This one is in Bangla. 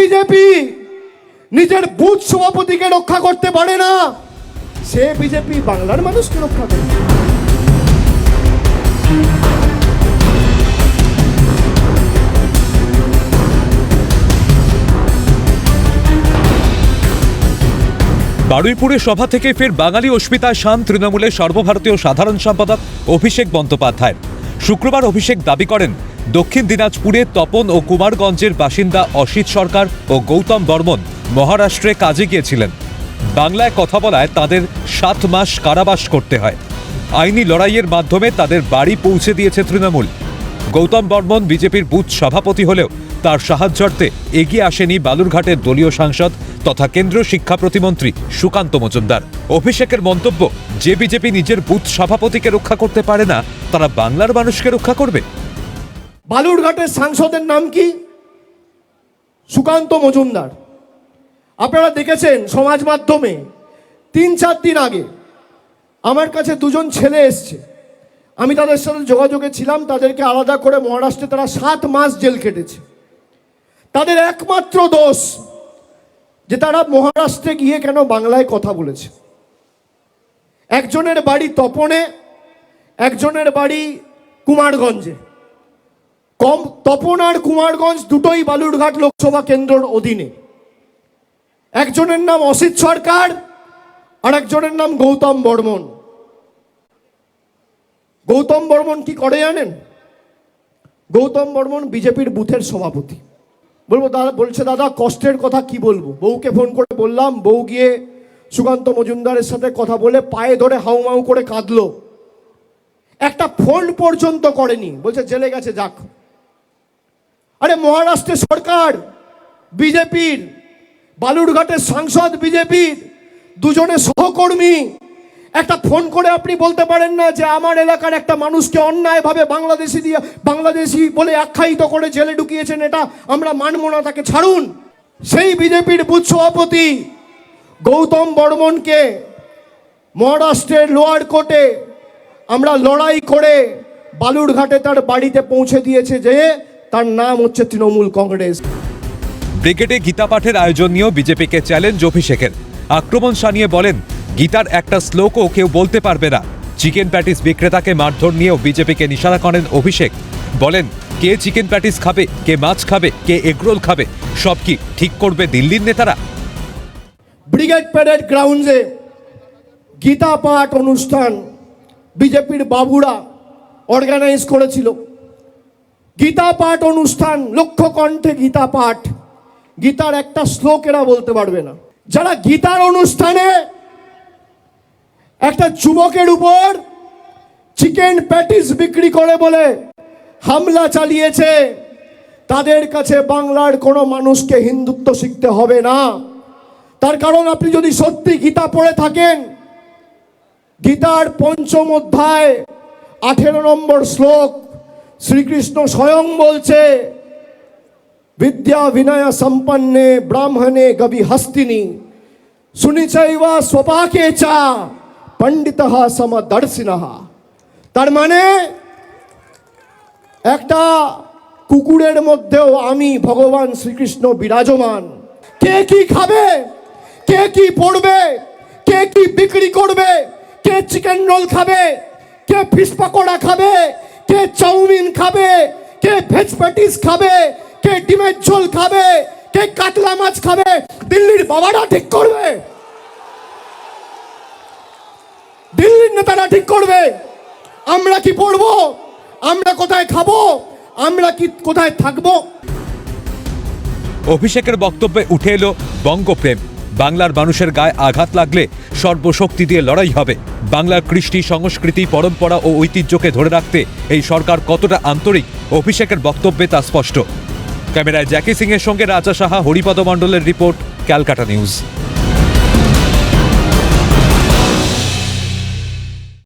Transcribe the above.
বিজেপি নিজের বুথ সভাপতিকে রক্ষা করতে পারে না, সে বিজেপি বাংলার মানুষকে রক্ষা করে বারুইপুরে সভা থেকে ফের বাঙালি অস্মিতা শান তৃণমূলের সর্বভারতীয় সাধারণ সম্পাদক অভিষেক বন্দ্যোপাধ্যায় শুক্রবার অভিষেক দাবি করেন দক্ষিণ দিনাজপুরে তপন ও কুমারগঞ্জের বাসিন্দা অসিত সরকার ও গৌতম বর্মন মহারাষ্ট্রে কাজে গিয়েছিলেন। বাংলায় কথা বলায় তাদের সাত মাস কারাবাস করতে হয়। আইনি লড়াইয়ের মাধ্যমে তাদের বাড়ি পৌঁছে দিয়েছে তৃণমূল। গৌতম বর্মন বিজেপির বুথ সভাপতি হলেও তার সাহায্যার্থে এগিয়ে আসেনি বালুরঘাটের দলীয় সাংসদ তথা কেন্দ্রীয় শিক্ষা প্রতিমন্ত্রী সুকান্ত মজুমদার। অভিষেকের মন্তব্য, যে বিজেপি নিজের বুথ সভাপতিকে রক্ষা করতে পারে না, তারা বাংলার মানুষকে রক্ষা করবে। বালুরঘাটের সাংসদের নাম কি? সুকান্ত মজুমদার। আপনারা দেখেছেন সমাজ মাধ্যমে তিন চার দিন আগে আমার কাছে দুজন ছেলে এসছে। আমি তাদের সাথে যোগাযোগে ছিলাম, তাদেরকে আলাদা করে মহারাষ্ট্রে তারা সাত মাস জেল কেটেছে তাদের একমাত্র দোষ যে তারা মহারাষ্ট্রে গিয়ে কেন বাংলায় কথা বলেছে। একজনের বাড়ি তপনে, একজনের বাড়ি কুমারগঞ্জে। কম তপন আর কুমারগঞ্জ দুটোই বালুরঘাট লোকসভা কেন্দ্রের অধীনে। একজনের নাম অসিত সরকার আর একজনের নাম গৌতম বর্মন। গৌতম বর্মন কি করে জানেন? গৌতম বর্মন বিজেপির বুথের সভাপতি। বলব দাদা বলছে, দাদা, কষ্টের কথা কি বলব? বউকে ফোন করে বললাম, বউ গিয়ে সুকান্ত মজুমদারের সাথে কথা বলে পায়ে ধরে হাউমাউ করে কাঁদলো। একটা ফোন পর্যন্ত করেনি। বলছে, জেলে গেছে, যাক। আরে মহারাষ্ট্রের সরকার, বিজেপির, বালুরঘাটের সাংসদ বিজেপির দুজনে সহকর্মী। একটা ফোন করে আপনি বলতে পারেন না যে আমার এলাকার একটা মানুষকে অন্যায়ভাবে বাংলাদেশি দিয়ে, বাংলাদেশি বলে আখ্যায়িত করে জেলে ঢুকিয়েছেন এটা আমরা মানব না, তাকে ছাড়ুন। সেই বিজেপির বুথ সভাপতি গৌতম বর্মনকে মহারাষ্ট্রের লোয়ার কোর্টে আমরা লড়াই করে বালুরঘাটে তার বাড়িতে পৌঁছে দিয়েছে যে তার নাম হচ্ছে তৃণমূল কংগ্রেস। ব্রিগেডে গীতা পাঠের আয়োজন নিয়েও বিজেপিকে চ্যালেঞ্জ অভিষেকের। আক্রমণ সানিয়ে বলেন গীতার একটা শ্লোকও কেউ বলতে পারবে না। চিকেন প্যাটিস বিক্রেতাকে মারধর নিয়েও বিজেপিকে নিশানা করেন অভিষেক। বলেন কে চিকেন প্যাটিস খাবে কে মাছ খাবে কে এগরোল খাবে সব কি ঠিক করবে দিল্লির নেতারা? ব্রিগেড প্যারেড গ্রাউন্ডে গীতা পাঠ অনুষ্ঠান বিজেপির বাবুরা অর্গানাইজ করেছিল। গীতা পাঠ অনুষ্ঠান লক্ষ্য কণ্ঠে গীতা পাঠ গীতার একটা শ্লোক এরা বলতে পারবে না। যারা গীতার অনুষ্ঠানে একটা যুবকের উপর চিকেন প্যাটিস বিক্রি করে বলে হামলা চালিয়েছে, তাদের কাছে বাংলার কোনো মানুষকে হিন্দুত্ব শিখতে হবে না। তার কারণ আপনি যদি সত্যি গীতা পড়ে থাকেন, গীতার পঞ্চম অধ্যায়, আঠেরো নম্বর শ্লোক শ্রীকৃষ্ণ স্বয়ং বলছে, বিদ্যা বিনয় সম্পন্নে ব্রাহ্মণে গবি হস্তিনী শুনিচাইবা স্বপাকে চা, পণ্ডিত সমদর্শিন। তার মানে একটা কুকুরের মধ্যেও আমি ভগবান শ্রীকৃষ্ণ বিরাজমান। কে কি খাবে? কে কি পড়বে? কে কি বিক্রি করবে? কে চিকেন রোল খাবে? কে ফিশ পকোড়া খাবে? কে চাউমিন খাবে, কে ভেজ প্যাটিস খাবে, কে ডিমের ঝোল খাবে, কে কাতলা মাছ খাবে, দিল্লির বাবারা ঠিক করবে। দিল্লির নেতারা ঠিক করবে। আমরা কি পড়ব? আমরা কোথায় খাব? আমরা কি কোথায় থাকব? অভিষেকের বক্তব্যে উঠে এলো বঙ্গপ্রেম। বাংলার মানুষের গায়ে আঘাত লাগলে সর্বশক্তি দিয়ে লড়াই হবে। বাংলার কৃষ্টি সংস্কৃতি, পরম্পরা ও ঐতিহ্যকে ধরে রাখতে এই সরকার কতটা আন্তরিক অভিষেকের বক্তব্যে তা স্পষ্ট। ক্যামেরায় জ্যাকি সিং এর সঙ্গে রাজা সাহা, হরিপদ মণ্ডলের রিপোর্ট, ক্যালকাটা নিউজ।